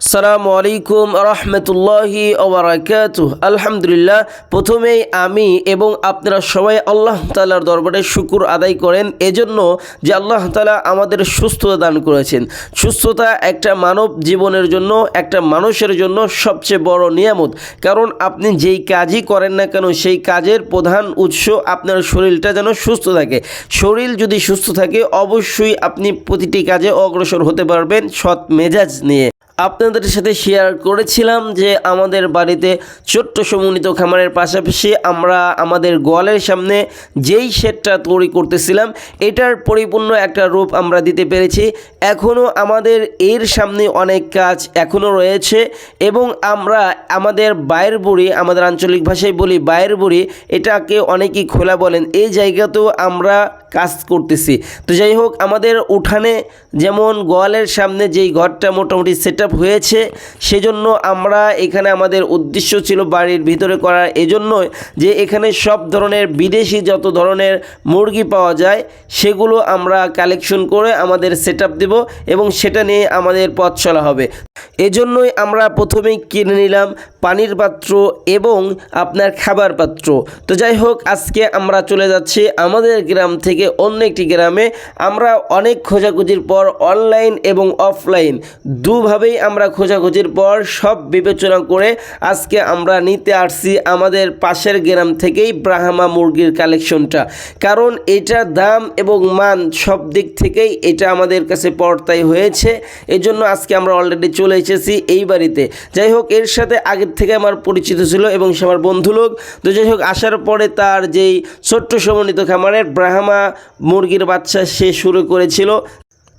সালামু আলাইকুম রহমতুল্লাহি ওবরাকাতু আলহামদুলিল্লাহ, প্রথমেই আমি এবং আপনারা সবাই আল্লাহ তালার দরবারে শুকুর আদায় করেন এজন্য যে আল্লাহ তালা আমাদের সুস্থতা দান করেছেন। সুস্থতা একটা মানব জীবনের জন্য, একটা মানুষের জন্য সবচেয়ে বড় নিয়ামত। কারণ আপনি যেই কাজই করেন না কেন, সেই কাজের প্রধান উৎস আপনার শরীরটা যেন সুস্থ থাকে। শরীর যদি সুস্থ থাকে, অবশ্যই আপনি প্রতিটি কাজে অগ্রসর হতে পারবেন সৎ মেজাজ নিয়ে। আপনাদের সাথে শেয়ার করেছিলাম যে আমাদের বাড়িতে ছোট্ট সমন্বিত খামারের পাশাপাশি আমরা আমাদের গোয়ালের সামনে যেই শেডটা তৈরি করতেছিলাম, এটার পরিপূর্ণ একটা রূপ আমরা দিতে পেরেছি। এখনও আমাদের এর সামনে অনেক কাজ এখনও রয়েছে এবং আমরা আমাদের বায়ের বুড়ি, আমাদের আঞ্চলিক ভাষায় বলি বায়ের বুড়ি, এটাকে অনেকেই খোলা বলেন। এই জায়গাতেও আমরা কাজ করতেছি। তো যাই হোক, আমাদের উঠানে যেমন গোয়ালের সামনে যেই ঘরটা মোটামুটি সেট হয়েছে, সেজন্য আমরা এখানে আমাদের উদ্দেশ্য ছিল বাড়ির ভিতরে করার। এজন্যই যে এখানে সব ধরনের বিদেশি যত ধরনের মুরগি পাওয়া যায়, সেগুলো আমরা কালেকশন করে আমাদের সেট দেবো এবং সেটা নিয়ে আমাদের পথ চলা হবে। এজন্যই আমরা প্রথমেই কিনে নিলাম পানির পাত্র এবং আপনার খাবার পাত্র। তো যাই হোক, আজকে আমরা চলে যাচ্ছি আমাদের গ্রাম থেকে অন্য একটি গ্রামে আমরা অনেক খোঁজাখুঁজির পর অনলাইন এবং অফলাইন দুভাবেই আমরা খোঁজাখুঁজির পর সব বিবেচনা করে আজকে আমরা নিতে আসছি আমাদের পাশের গ্রাম থেকেই ব্রাহ্মা মুরগির কালেকশনটা। কারণ এটার দাম এবং মান সব দিক থেকেই এটা আমাদের কাছে পর্তায় হয়েছে। এজন্য আজকে আমরা অলরেডি চলে এসেছি এই বাড়িতে। যাই হোক, এর সাথে আগের থেকে আমার পরিচিত ছিল এবং সে আমার বন্ধু লোক তো যাই হোক, আসার পরে তার যেই ছোট্ট সমন্বিত খামারের ব্রাহ্মা মুরগির বাচ্চা সে শুরু করেছিল।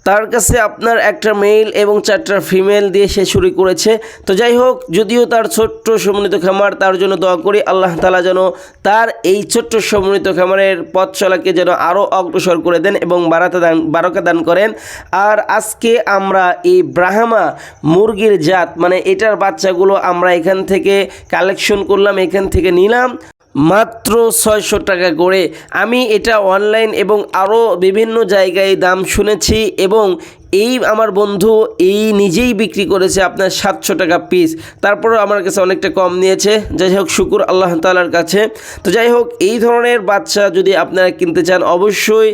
তার কাছে আপনার একটা মেল এবং চারটা ফিমেল দিয়ে সে শুরু করেছে। তো যাই হোক, যদিও তার ছোট্ট সমন্বিত খামার, তার জন্য দোয়া করি আল্লাহ তালা যেন তার এই ছোট্ট সমন্বিত খামারের পথ চলাকে যেন আরও অগ্রসর করে দেন এবং বারাতে দান বারকা দান করেন। আর আজকে আমরা এই ব্রাহ্মা মুরগির জাত মানে এটার বাচ্চাগুলো আমরা এখান থেকে কালেকশন করলাম, এখান থেকে নিলাম। মাত্র ছয়শো টাকা করে। আমি এটা অনলাইন এবং আরও বিভিন্ন জায়গায় দাম শুনেছি এবং এই আমার বন্ধু এই নিজেই বিক্রি করেছে আপনার সাতশো টাকা পিস তারপরেও আমার কাছে অনেকটা কম নিয়েছে। যাই হোক, শুকুর আল্লাহ তালার কাছে। তো যাই হোক, এই ধরনের বাচ্চা যদি আপনারা কিনতে চান, অবশ্যই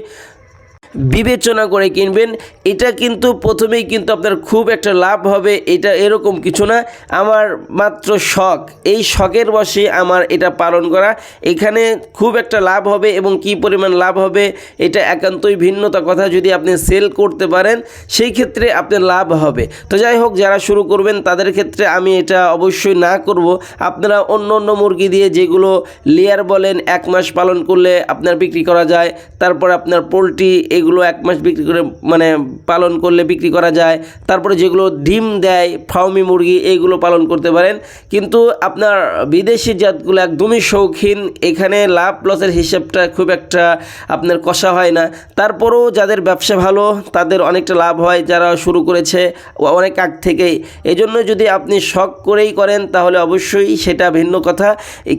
বিবেচনা করে কিনবেন। এটা কিন্তু প্রথমেই কিন্তু আপনার খুব একটা লাভ হবে। এটা এরকম কিছু না। আমার মাত্র শখ। এই শখের বসে আমার এটা পালন করা। এখানে খুব একটা লাভ হবে এবং কি পরিমাণ লাভ হবে এটা একান্তই ভিন্নতা কথা যদি আপনি সেল করতে পারেন, সেই ক্ষেত্রে আপনার লাভ হবে। তো যাই হোক, যারা শুরু করবেন, তাদের ক্ষেত্রে আমি এটা অবশ্যই না করব। আপনারা অন্য অন্য মুরগি দিয়ে যেগুলো লেয়ার বলেন, এক মাস পালন করলে আপনার বিক্রি করা যায়। তারপর আপনার পোলট্রি এগুলো এক মাস বিক্রি করে মানে পালন করলে বিক্রি করা যায়। তারপরে যেগুলো ডিম দেয় ফাউমি মুরগি, এইগুলো পালন করতে পারেন। কিন্তু আপনার বিদেশি জাতগুলো একদমই শৌখিন। এখানে লাভ লসের হিসাবটা খুব একটা আপনার কষা হয় না। তারপরেও যাদের ব্যবসা ভালো, তাদের অনেকটা লাভ হয়, যারা শুরু করেছে অনেক আগ থেকেই। এই জন্য যদি আপনি শখ করেই করেন, তাহলে অবশ্যই সেটা ভিন্ন কথা।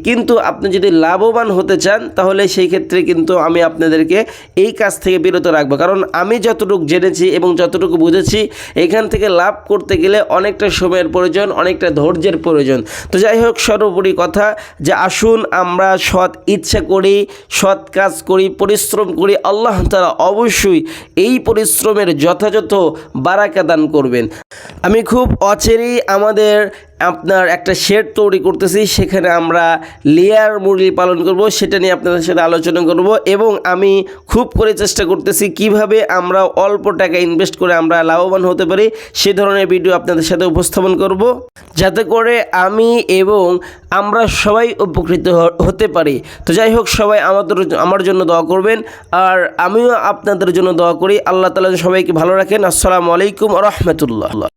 কিন্তু আপনি যদি লাভবান হতে চান, তাহলে সেই ক্ষেত্রে কিন্তু আমি আপনাদেরকে এই কাজ থেকে বিরত রাখব। কারণ আমি যতটুকু জেনেছি এবং যতটুকু বুঝেছি, এখান থেকে লাভ করতে গেলে অনেকটা সময়ের প্রয়োজন, অনেকটা ধৈর্যের প্রয়োজন। তো যাই হোক, সর্বোপরি কথা যে আসুন, আমরা সৎ ইচ্ছা করি, সৎ কাজ করি, পরিশ্রম করি, আল্লাহ তারা অবশ্যই এই পরিশ্রমের যথাযথ বারাকা দান করবেন। আমি খুব অচেরেই আমাদের আপনার একটা শেড তৈরি করতেছি, সেখানে আমরা লেয়ার মুরগি পালন করব, সেটা নিয়ে আপনাদের সাথে আলোচনা করব এবং আমি খুব করে চেষ্টা করতেছি কীভাবে আমরা অল্প টাকা ইনভেস্ট করে আমরা লাভবান হতে পারি, সে ধরনের ভিডিও আপনাদের সাথে উপস্থাপন করব। যাতে করে আমি এবং আমরা সবাই উপকৃত হতে পারি। তো যাই হোক, সবাই আমাদের আমার জন্য দোয়া করবেন, আর আমিও আপনাদের জন্য দোয়া করি। আল্লাহ তালা সবাইকে ভালো রাখেন। আসসালামু আলাইকুম রহমতুল্লাহ।